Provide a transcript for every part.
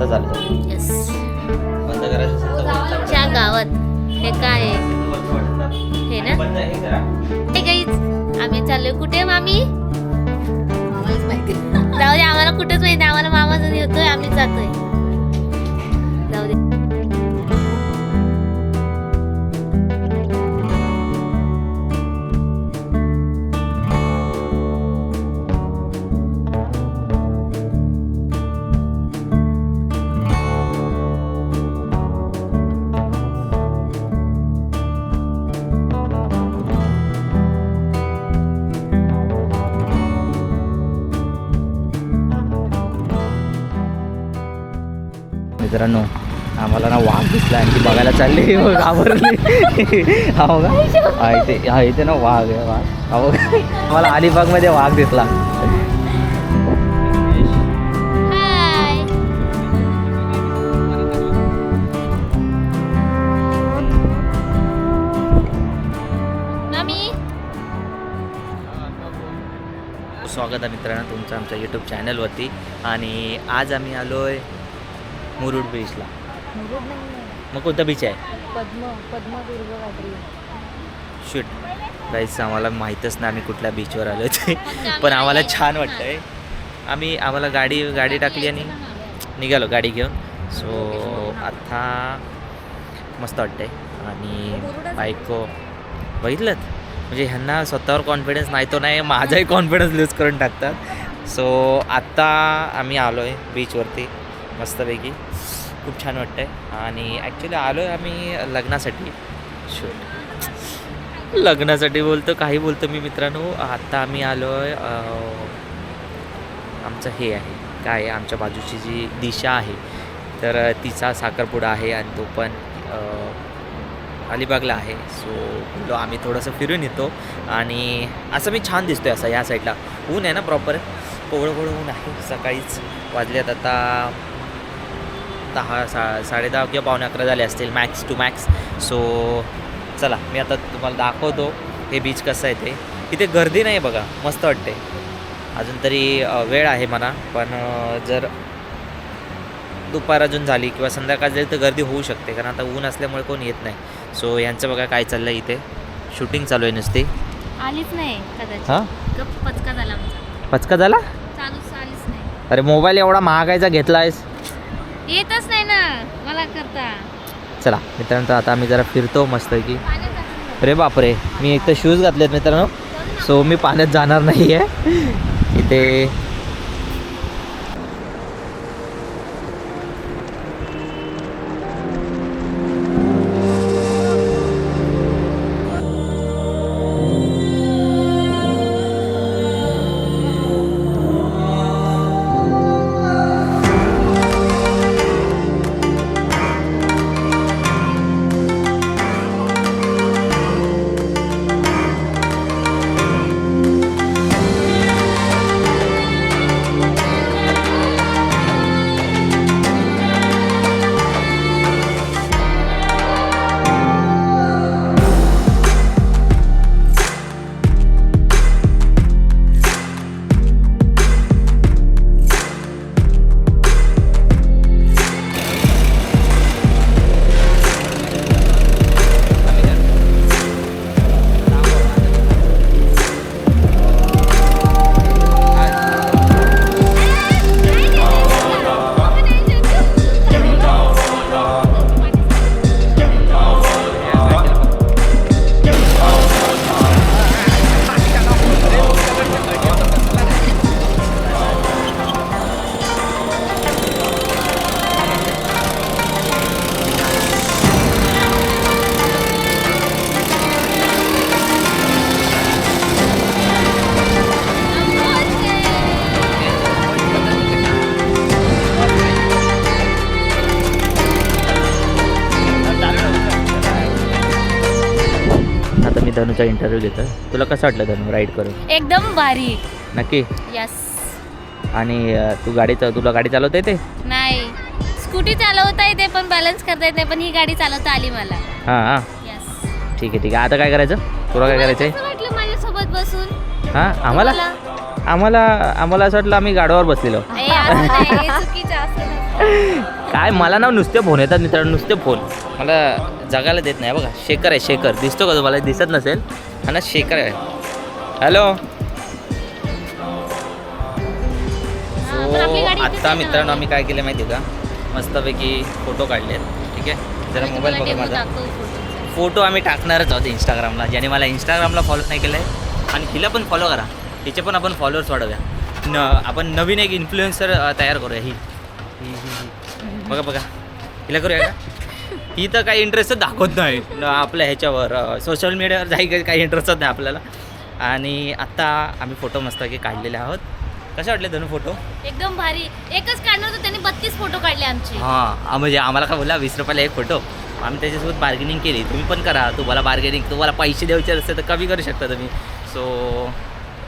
आता चालू येस बंद करायचं च्या गावात. हे काय. हे ना? बंद हे करा. गाईच आम्ही चाललोय. कुठे मामी? आम्हालाच माहिती जाऊ दे आम्हाला कुठेच माहिती. आम्हाला मामा जण येतोय आम्ही जातोय. मित्रांनो आम्हाला ना वाघ दिसला आणि ती बघायला चालली. घाबरली. हो का हा इथे हा इथे ना वाघ आहे वाघ. हो आम्हाला अलिबागमध्ये वाघ दिसला. स्वागत आहे मित्रांनो तुमचं आमच्या यूट्यूब चॅनलवरती आणि आज आम्ही आलो आहे मुरुड बीचला मग कोणता बीच आहे? पद्म पद्मदुर्ग काहीतरी शूट काहीच आम्हाला माहीतच नाही आम्ही कुठल्या बीचवर आलो ते पण आम्हाला छान वाटतंय. आम्ही आम्हाला गाडी गाडी टाकली आणि निघालो गाडी घेऊन. सो आता मस्त वाटतंय. आणि बायको बघितलं म्हणजे ह्यांना स्वतःवर कॉन्फिडन्स नाही तो नाही माझाही कॉन्फिडन्स लूज करून टाकतात. सो आत्ता आम्ही आलो आहे बीचवरती मस्तपैकी. खूप छान वाटतंय. आणि ॲक्च्युली आलो आहे आम्ही लग्नासाठी. शूट लग्नासाठी बोलतो काही बोलतो मी मित्रांनो. आत्ता आम्ही आलो आहे आमचं हे आहे. काय आहे, आमच्या बाजूची जी दिशा आहे तर तिचा साखरपुडा आहे आणि तो पण अलिबागला आहे. सो बोललो आम्ही थोडंसं फिरून येतो. आणि असं मी छान दिसतो आहे असं या साईडला ऊन आहे ना प्रॉपर कोवळं कोवळं ऊन आहे. सकाळीच वाजल्यात आता दहा सा साडे दहा किंवा पावणे अकरा झाले असतील मॅक्स टू मॅक्स सो चला मी आता तुम्हाला दाखवतो हे बीच कसं आहे ते. इथे गर्दी नाही बघा मस्त वाटते. अजून तरी वेळ आहे म्हणा पण जर दुपार अजून झाली किंवा संध्याकाळ झाली तर गर्दी होऊ शकते कारण आता ऊन असल्यामुळे कोण येत नाही. सो यांचं बघा काय चाललं इथे. शूटिंग चालू आहे नुसती. आलीच नाही कदाचित. हां? पचका झाला पचका झाला? अरे मोबाईल एवढा महागायचा घेतला आहेस येतच नाही ना मला करता. चला मित्रांनो आता आम्ही जरा फिरतो मस्त की अरे बापरे मी एक तर शूज घातलेत मित्रांनो. सो मी पाण्यात जाणार नाही आहे इथे धनुचा इंटरव्ह्यू घेतो तुला कसं वाटलं धनु राईड करून? एकदम भारी. नक्की? यस आणि अ, तू गाडी चा- तुला गाडी चालवता येते? नाही. स्कूटी चालवता येते पण बॅलन्स करता येत नाही पण ही गाडी चालवता आली मला. हां हां. यस ठीक आहे ठीक आहे. आता काय करायचं? तुला काय करायचं आहे वाटलं माझ्यासोबत बसून? हां आम्हाला? आम्हाला आम्हाला असं वाटलं आम्ही गाडीवर बसलेलो. ए, असं नाही, हे चुकीचं असं नसतं. काय मला ना नुसते फोन येतात मित्रांनो नुसते फोन मला जगायला देत नाही बघा. शेखर आहे शेखर. दिसतो का तुम्हाला? दिसत नसेल? हा ना शेखर आहे. हॅलो? इथेच आत्ता. मित्रांनो आम्ही काय केलं माहिती आहे का? मस्तपैकी फोटो काढले ठीक आहे? जरा मोबाईल बघा माझा. फोटो आम्ही टाकणारच आहोत इंस्टाग्रामला ज्याने मला इंस्टाग्रामला फॉलो नाही केलं आहे आणि हिला पण फॉलो करा. तिचे पण आपण फॉलोअर्स वाढवूया. न आपण नवीन एक इन्फ्लुएन्सर तयार करूया. ही ही- ही- ही. बघा बघा. हिला करूया का? ही तर काही इंटरेस्टच दाखवत नाही. न आपल्या ह्याच्यावर सोशल मीडियावर जाई काही इंटरेस्टच नाही आपल्याला. आणि आत्ता आम्ही फोटो मस्त की काढलेले आहोत. कसे वाटले धनु फोटो एकदम भारी. एकच काढणार होतं त्यांनी बत्तीस फोटो काढले आमचे. हां म्हणजे आम्हाला काय बोला वीस रुपयाला एक फोटो आम्ही त्याच्यासोबत बार्गेनिंग केली. तुम्ही पण करा तुम्हाला बार्गेनिंग तुम्हाला पैसे द्यायचे असते तर कमी करू शकता तुम्ही. सो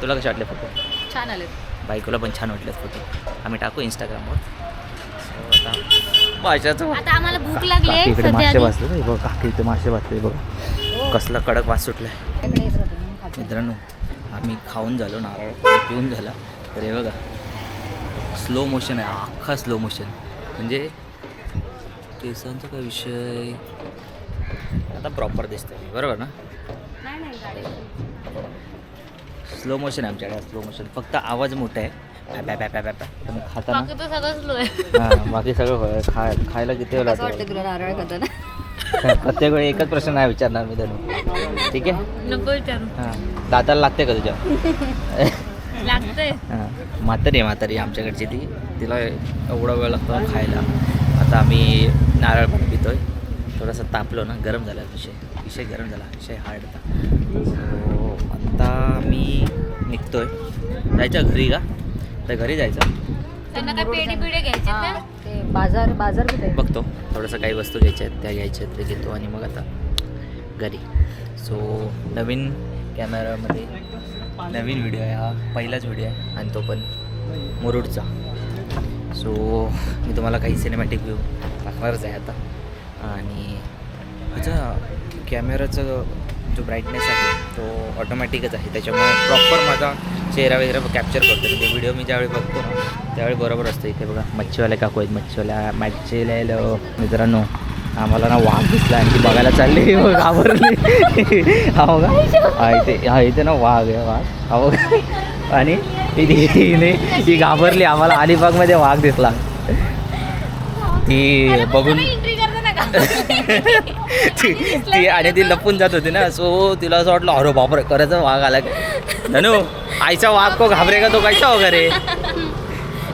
तुला कसे वाटले फोटो छान आले बायकोला पण छान वाटले फोटो आम्ही टाकू इंस्टाग्रामवर सो आता माशाचं आता आम्हाला भूक लागली इकडे मासे. वाचले बघ काकी इथे मासे वाचले बघ. कसला कडक वास सुटलाय. मित्रांनो आम्ही खाऊन झालो नारळ पिऊन झाला. तर हे बघा स्लो मोशन आहे अख्खा स्लो मोशन म्हणजे केसांचा काय विषय? आता प्रॉपर दिसतंय बरोबर ना? स्लो मोशन आहे आमच्याकडे स्लो मोशन फक्त आवाज मोठा आहे. पॅ पॅ पॅ पॅ पॅ पॅ. पण खाताना बाकी तर सगळं स्लो आहे हां बाकी सगळं होय. खा खायला किती वेळ वाटतं लागतो तुला नारळ खाताना? प्रत्येक वेळी एकच प्रश्न नाही विचारणार मी धनु ठीक आहे? नको विचारू. हां. दाताला लागते का तुझ्या? लागतंय. हां. म्हातारी आहे म्हातारी आमच्याकडची ती. तिला एवढा वेळ लागतो खायला. आता आम्ही नारळ पाणी पितोय. थोडासा तापलो ना गरम झाला विषय. विषय गरम झाला विषय हार्ड होता. सो आता मी निघतोय. जायचं घरी का? तर घरी जायचं. त्यांना काय पेढे पिढे घ्यायचे ना? ते बाजार बाजार कुठे आहे? बघतो. थोडंसं काही वस्तू घ्यायच्या आहेत त्या घ्यायच्या आहेत ते घेतो आणि मग आता घरी. सो नवीन कॅमेरामध्ये नवीन व्हिडिओ आहे हा पहिलाच व्हिडिओ आहे आणि तो पण मुरुडचा. सो मी तुम्हाला काही सिनेमॅटिक व्ह्यू दाखवणारच आहे आता. आणि ह्याचा कॅमेराचा जो ब्राईटनेस आहे तो ऑटोमॅटिकच आहे. त्याच्यामुळे प्रॉपर माझा चेहरा वगैरे कॅप्चर करतो. म्हणजे व्हिडिओ मी ज्यावेळी बघतो ना त्यावेळी बरोबर असतो. इथे बघा मच्छीवाले काकू आहेत मच्छीवाल्या मच्छीवाले मित्रांनो आम्हाला ना वाघ दिसला आणि ती बघायला चालली. हो, घाबरली. हा बघा. हा इथे हा इथे ना वाघ आहे वाघ. हा बघा. आणि ती ती घाबरली. आम्हाला अलिबागमध्ये वाघ दिसला. ती बघून ती ती आणि ती लपून जात होती ना. सो तिला असं वाटलं अरे बापर करायचं वाघ आला. धनु आईचा वाघ को घाबरेगा तो कायचा वगैरे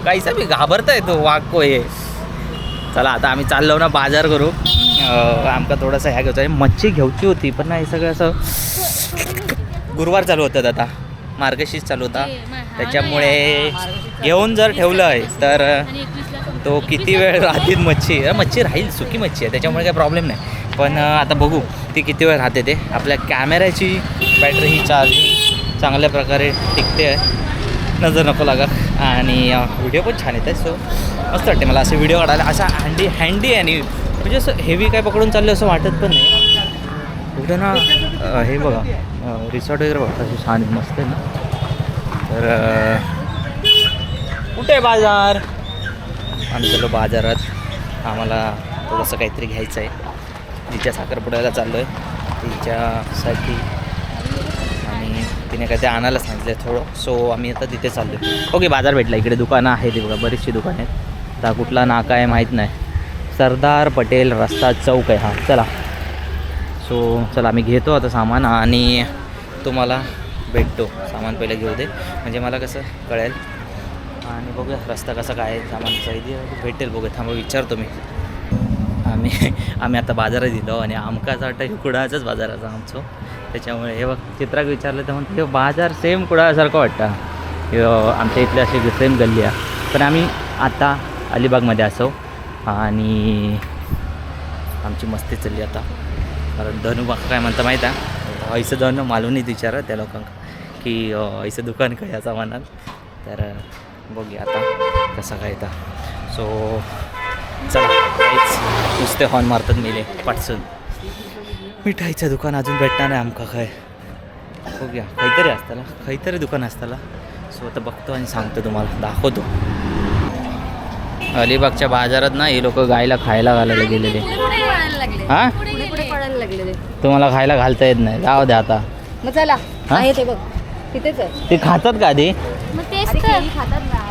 कैसा मी घाबरताय तो वाघ को हे चला आता आम्ही चाललो ना बाजार करू. आमका थोडासा ह्या घ्यायचा मच्छी घ्यायची होती पण नाही सगळं असं गुरुवार चालू होतात आता. मार्गशीर्ष चालू होता. त्याच्यामुळे घेऊन जर ठेवलं आहे तर. तो किती वेळ राहतील मच्छी? मच्छी राहील सुकी मच्छी आहे त्याच्यामुळे काही प्रॉब्लेम नाही. पण आता बघू ती किती वेळ राहते ते. आपल्या कॅमेऱ्याची बॅटरी ही चार्जिंग चांगल्या प्रकारे टिकते आहे. नजर नको लागा आणि व्हिडिओ पण छान येत आहे सो मस्त वाटते मला असे व्हिडिओ काढायला. असा हँडी हँडी आहे आणि म्हणजे असं हेवी काय पकडून चाललं असं वाटत पण नाही. कुठं ना हे बघा. रिसॉर्ट वगैरे बघा असं छान आहे, मस्त आहे ना. तर कुठे आहे बाजार? आम्ही चाललो बाजारात. आम्हाला थोडंसं काहीतरी घ्यायचं आहे तिच्या साखरपुड्याला चाललो आहे तिच्यासाठी आणि तिने काय ते आणायला सांगितलं आहे थोडं. सो आम्ही आता तिथे चाललो आहे ओके बाजार भेटला. इकडे दुकानं आहे ती बघा बरीचशी दुकानं आहेत. आता कुठला नाका आहे माहीत नाही. सरदार पटेल रस्ता चौक आहे. हा चला. सो चला आम्ही घेतो आता सामान आणि तुम्हाला भेटतो. सामान पहिलं घेऊ दे. म्हणजे मला कसं कळेल. आणि बघूया रस्ता कसा काय आहे सामान भेटेल बघूया. थांबा विचारतो मी. आम्ही आम्ही आता बाजारात दिलो आणि आमकाच वाटतं कुडाळाचाच बाजार असा आमचो. त्याच्यामुळे हे बघ चित्राक विचारलं तर म्हणतो बाजार सेम कुडाळासारखं वाटतं. आमच्या इथल्या असे सेम गल्ली आहे. पण आम्ही आता अलिबागमध्ये असो आणि आमची मस्ती चालली आता. कारण धनु बाका काय म्हणता माहीत आहे? ऐसं धनु मालूनच विचारा त्या लोकांक. की ऐसं दुकान काय याचा म्हणाल. तर बघूया आता कसं काय आता सो चला काहीच नुसते हॉर्न मारतात मिले पाटसून मिठाईचं दुकान अजून भेटणार नाही आमका काय. बघूया काहीतरी असताला काहीतरी दुकान असताला. सो आता बघतो आणि सांगतो तुम्हाला दाखवतो. अलिबागच्या बाजारात ना हे लोक गायला खायला घालायला गेलेले. हा? लागलेले तुम्हाला खायला घालता येत नाही. जाऊ द्या आता. मग चला हा? आहे ते बघ. तिथेच आहे. ते खातात का आधी? मग तेच अरे तर केळी खातात ना.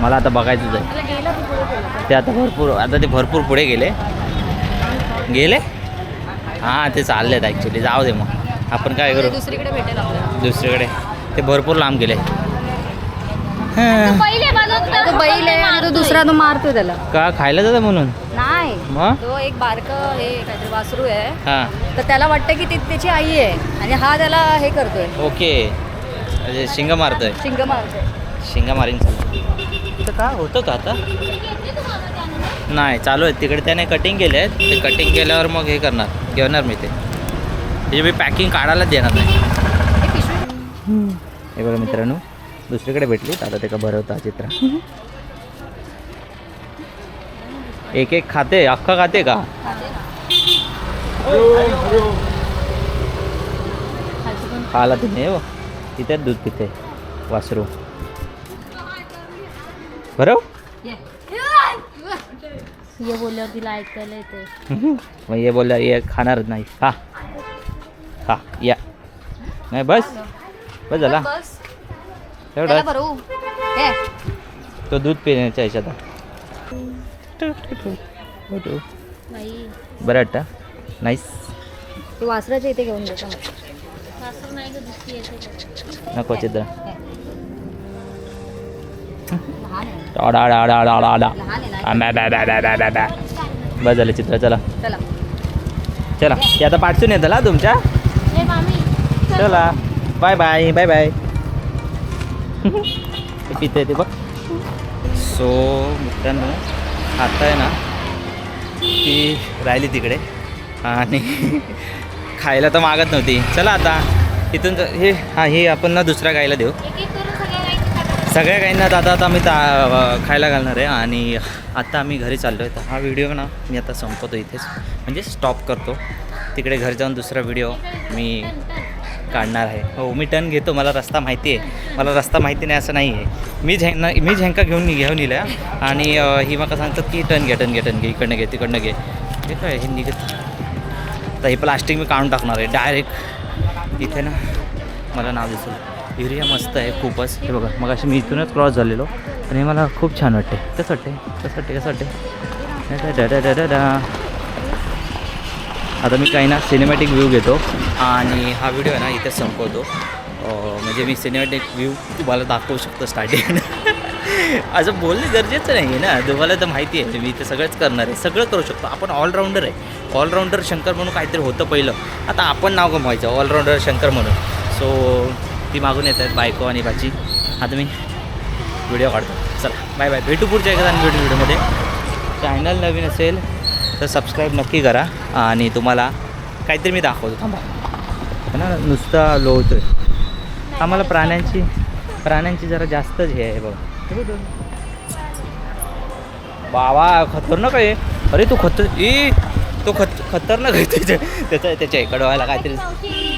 मला आता बघायचंच आहे. मला गेला तू पुढे गेला. ते आता भरपूर आता ते भरपूर पुढे गेले. गेले? हां ते चाललेत ॲक्च्युली जाऊ दे मग. आपण काय करू? दुसरीकडे भेटेल आपल्याला. दुसरीकडे. ते भरपूर लांब गेले. पहिले तो बैल आहे आणि तो दुसरा तो मारतो त्याला. का? खायला जातं म्हणून? नाही. मग? तो एक बारक हे काहीतरी वासरू आहे. हां. तर त्याला वाटतं की ती त्याची आई आहे. आणि हा त्याला हे करतोय. ओके. म्हणजे शिंग मारतोय. शिंग मारतोय. शिंगा मारीन तर का होतं का आता? नाही चालू आहे. तिकडे त्याने कटिंग केले आहेत. ते कटिंग केल्यावर मग हे करणार. घेणार मी ते. म्हणजे मी पॅकिंग काढायलाच देणार नाही. हे पिशवी. हे बघा मित्रांनो. दुसरीकडे भेटली. आता ते का भरवता चित्र. एक एक खाते अख्खा खाते का? खाला तुम्ही हो. तिथे दूध पिते वासरू. बरं ये बोलल्यावर तिला ऐकायला येतं मग ये बोलला ये खाणारच नाही. हा हा या. नाही बस. बस झाला. एवढं हे तो दूध पिण्याच्या ह्याच्यात बाई बरं वाटतं नाईस ते वासराच्या इथे घेऊन जातो नको चित्र बस झालं चित्र चला चला चला ते आता पाठसून येतं ना तुमच्या हे मामी चला बाय बाय बाय बाय पिते ते बघ सो मित्रांनो आता आहे ना ती राहिली तिकडे. आणि खायला तर मागत नव्हती. चला आता इथून हे हां हे आपण ना दुसऱ्या गायला देऊ. सगळ्या गाईंना आता आता आम्ही ता खायला घालणार आहे. आणि आता आम्ही घरी चाललो आहे तर हा व्हिडिओ ना मी आता संपवतो इथेच. म्हणजे स्टॉप करतो. तिकडे घरी जाऊन दुसरा व्हिडिओ मी काढणार आहे. हो मी टर्न घेतो मला रस्ता माहिती आहे. मला रस्ता माहिती नाही असं नाही आहे. मी झेंका मी झेंका घेऊन घेऊन येईल आणि ही मला सांगतात की टर्न घे टर्न घे टर्न घे इकडनं घे तिकडनं घे. हे काय हे निघत तर हे प्लास्टिक मी काढून टाकणार आहे. डायरेक्ट इथे ना मला नाव दिसलं. एरिया मस्त आहे खूपच. हे बघा मग मी इथूनच क्रॉस झालेलो. आणि मला खूप छान वाटते कसं वाटते कसं वाटते कसं वाटते डा- डा- डा- डा- डा. आता मी काही ना सिनेमॅटिक व्ह्यू घेतो. आणि हा व्हिडिओ आहे ना इथे संपवतो. म्हणजे मी सिनेमॅटिक व्ह्यू तुम्हाला दाखवू शकतो स्टार्टिंग असं बोलणं गरजेचं नाही आहे ना. तुम्हाला तर माहिती आहे मी ते सगळंच करणार आहे. सगळं करू शकतो. आपण ऑलराऊंडर आहे. ऑलराऊंडर शंकर म्हणून काहीतरी होतं पहिलं. आता आपण नाव कमवायचं ऑलराऊंडर शंकर म्हणून. सो ती मागून येत आहेत बायको आणि बाची आता मी व्हिडिओ काढतो. चला बाय बाय भेटू पुढच्या एखादा व्हिडिओ व्हिडिओमध्ये चॅनल नवीन असेल तर सबस्क्राईब नक्की करा आणि तुम्हाला काहीतरी मी दाखवतो. थांबा. है ना नुसता लोळतोय. आम्हाला प्राण्यांची प्राण्यांची जरा जास्तच हे आहे बघा. बाबा खतरनाक आहे. अरे तो खतर ए तो खत खतरनाक आहे त्याच्या त्याच्या त्याच्या एका डोळ्याला काहीतरी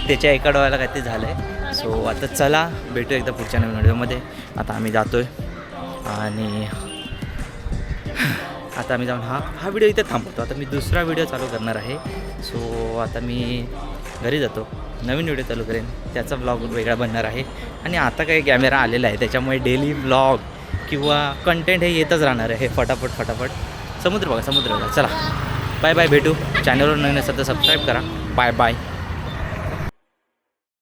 त्याच्या एका डोळ्याला काहीतरी झालं आहे सो आता चला भेटू एकदा पुढच्या नवीन व्हिडिओमध्ये. आता आम्ही जातो आहे आणि आता आम्ही जाऊन हा हा व्हिडिओ इथे थांबवतो. आता मी दुसरा व्हिडिओ चालू करणार आहे. सो आता मी घरी जातो. नवीन व्हिडिओ चालू करेन. त्याचा ब्लॉग वेगळा बनणार आहे. आणि आता काही कॅमेरा आलेला आहे. त्याच्यामुळे डेली ब्लॉग किंवा कंटेंट हे येतच राहणार आहे. फटाफट फटाफट. समुद्र बघा समुद्र बघा. चला. बाय बाय भेटू. चॅनलवर नवीन असेल तर सबस्क्राईब करा. Bye bye